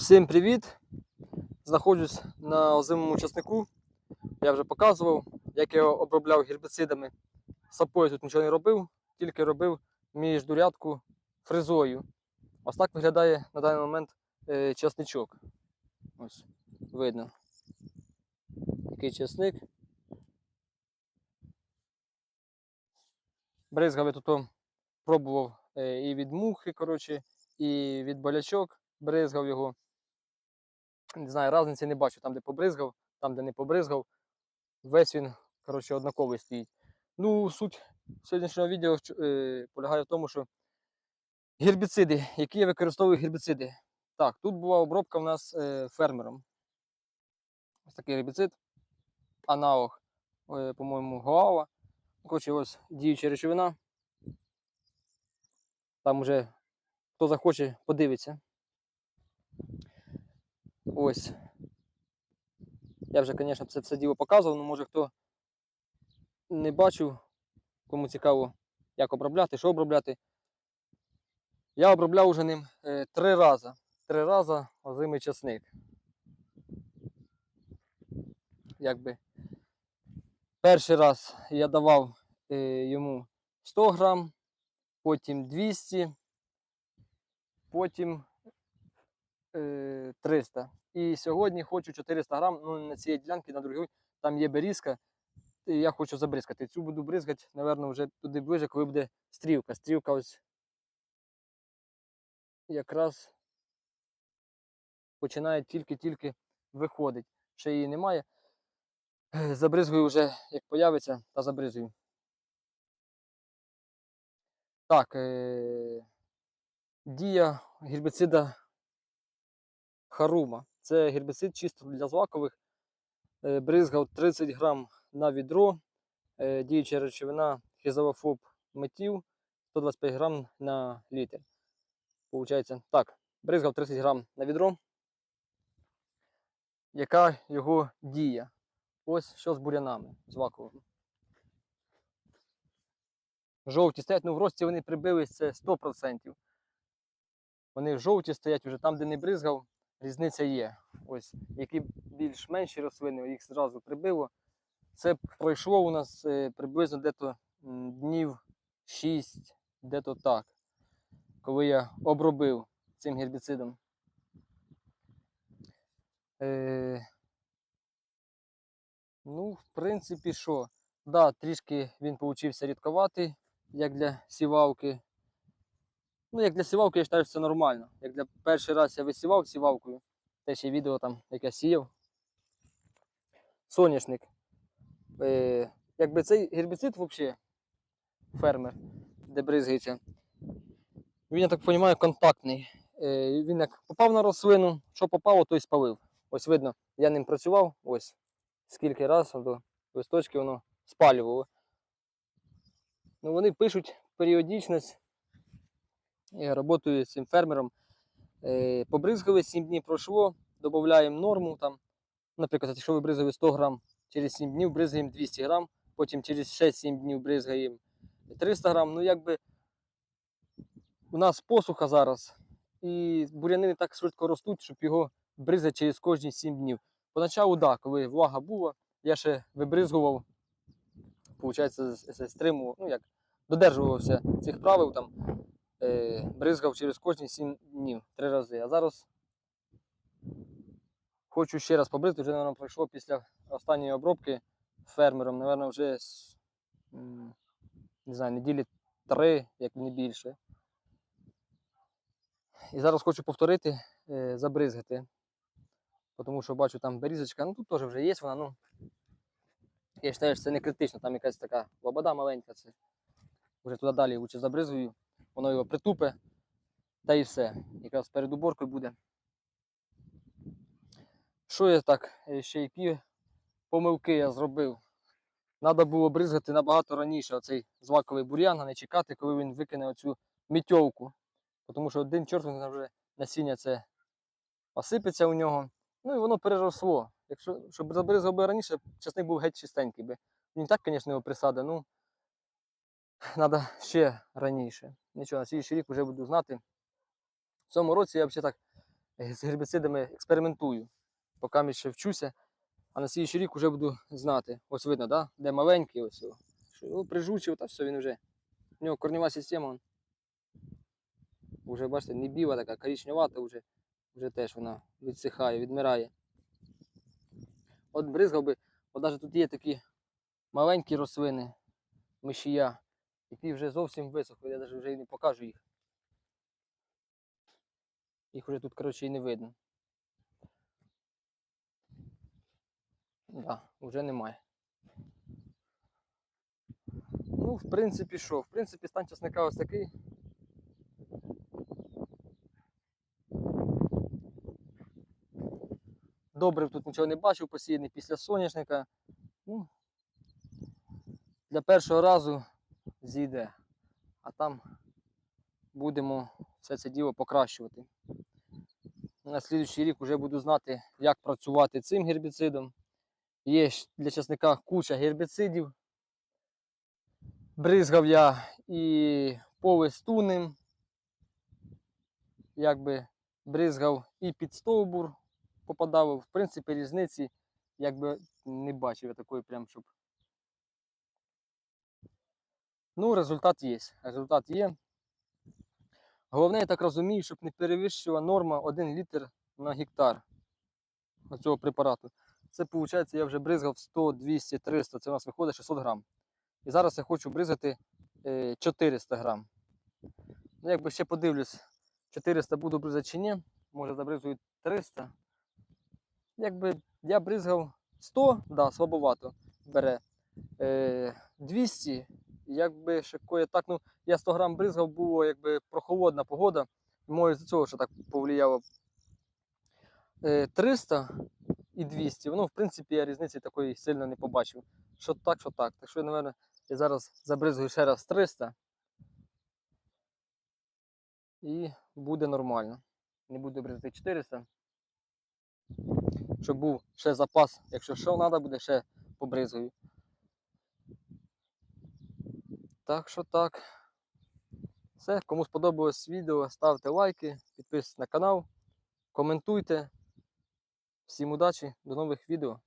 Всім привіт! Знаходжусь на озимому часнику. Я вже показував, як я обробляв гербіцидами. Сапою тут нічого не робив, тільки робив міждурядку фрезою. Ось так виглядає на даний момент е, часничок. Ось видно. Такий часник. Бризгав я тут пробував е, і від мухи, коротше, і від болячок бризгав його. Не знаю, різниці не бачу, там, де побризгав, там, де не побризгав. Весь він, коротше, однаковий стоїть. Ну, суть сьогоднішнього відео е, полягає в тому, що гербіциди, які я використовую гербіциди. Так, тут була обробка в нас е, фермером. Ось такий гербіцид. Аналог, е, по-моєму, Гоава. Коротше, ось діюча речовина. Там уже хто захоче, подивиться. Ось. Я вже, звісно, це все діло показував, але може хто не бачив, кому цікаво, як обробляти, що обробляти. Я обробляв уже ним е, три рази. Три рази озимий часник. Якби. Перший раз я давав е, йому 100 грам, потім 200, потім 300. І сьогодні хочу 400 грам, ну на цій ділянці, на другій, там є берізка, і я хочу забризкати. Цю буду бризкати, напевно, вже туди ближе, коли буде стрілка. Стрілка ось якраз починає тільки-тільки виходить. Ще її немає. Е, Забризгую вже, як появиться, та забризгую. Так, е- дія гербіцида Харума. Це гербіцид чисто для злакових. Е, Бризгав 30 грам на відро. Е, Діюча речовина хізовофоб метів 125 грам на літр. Получається, так, бризгав 30 грам на відро. Яка його дія? Ось що з бурянами злаковими. Жовті стоять, ну в рості вони прибились це 100%. Вони жовті стоять вже там, де не бризгав, різниця є. Ось, які більш менші рослини, їх зразу прибило. Це пройшло у нас е, приблизно дето днів 6, дето так, коли я обробив цим гербіцидом. Е, ну, в принципі, що? Да, трішки він получився рідковатий, як для сівалки. Ну, як для сівалки, я вважаю, що це нормально. Як для перший раз я висівав сівалкою, те ще відео там, як я сіяв. Соняшник. Е, якби цей гербіцид взагалі, фермер, де бризгається, він, я так розумію, контактний. Е, він як попав на рослину, що попало, то й спалив. Ось видно, я ним працював, ось скільки разів до листочки воно спалювало. Ну, вони пишуть періодичність. Я працюю з цим фермером. Е, побризгали 7 днів пройшло, додаємо норму. Там, наприклад, якщо ви бризгали 100 грам, через 7 днів бризгаємо 200 грам, потім через 6-7 днів бризгаємо 300 грам. Ну, якби у нас посуха зараз, і буряни не так швидко ростуть, щоб його бризати через кожні 7 днів. Поначалу, да, коли влага була, я ще вибризгував, виходить, стримував, ну як, додержувався цих правил, там, е, бризгав через кожні 7 днів, три рази. А зараз хочу ще раз побризати, вже, мабуть, пройшло після останньої обробки фермером, мабуть, вже не знаю, неділі три, як не більше. І зараз хочу повторити, е, забризгати. Тому що бачу там берізочка, ну тут теж вже є вона, ну. Я вважаю, що це не критично, там якась така лобода маленька, це вже туди далі лучше забризгую, воно його притупе, та і все. Якраз перед уборкою буде. Що я так, е, ще які помилки я зробив? Треба було бризгати набагато раніше оцей злаковий бур'ян, а не чекати, коли він викине оцю мітьовку. Тому що один чорт вже насіння це посипеться у нього. Ну і воно переросло. Якщо щоб забризгав би раніше, часник був геть чистенький би. Він так, звісно, його присади, ну треба ще раніше. Нічого, на слідчий рік вже буду знати. В цьому році я взагалі так е, з гербіцидами експериментую. Поки ще вчуся, а на слідчий рік вже буду знати. Ось видно, да? де маленький, ось його. Його прижучив, та все він вже. У нього корнева система. он. Уже бачите, не біла така, коричневата, вже, вже теж вона відсихає, відмирає. От бризгав би, от навіть тут є такі маленькі рослини, мишія, які вже зовсім висохли, я навіть вже і не покажу їх. Їх вже тут, коротше, і не видно. Да, вже немає. Ну, в принципі, що? В принципі, стан часника ось такий. Добре, тут нічого не бачив, посіяний після соняшника. Ну, для першого разу зійде. А там будемо все це діло покращувати. На слідуючий рік вже буду знати, як працювати цим гербіцидом. Є для часника куча гербіцидів. Бризгав я і по листу ним, якби бризгав і під стовбур попадав. В принципі, різниці якби не бачив я такої прям, щоб. Ну, результат є. Результат є. Головне, я так розумію, щоб не перевищила норма 1 літр на гектар цього препарату. Це виходить, я вже бризгав 100, 200, 300, це у нас виходить 600 грам. І зараз я хочу бризгати е, 400 грам. Ну, якби ще подивлюсь, 400 буду бризати чи ні, може забризую 300. Якби я бризгав 100, да, слабовато бере. Е, 200, якби ще кое так, ну, я 100 грам бризгав, було якби прохолодна погода. Може з цього, що так повлияло. Е, 300 і 200. Воно, в принципі, я різниці такої сильно не побачив. Що так, що так. Так що, напевно, я зараз забризгаю ще раз 300. І буде нормально. Не буду бризати 400. Щоб був ще запас. Якщо що треба буде, ще побризгаю. Так що так. Все, кому сподобалось відео, ставте лайки, підписуйтесь на канал, коментуйте. Всім удачі, до нових відео.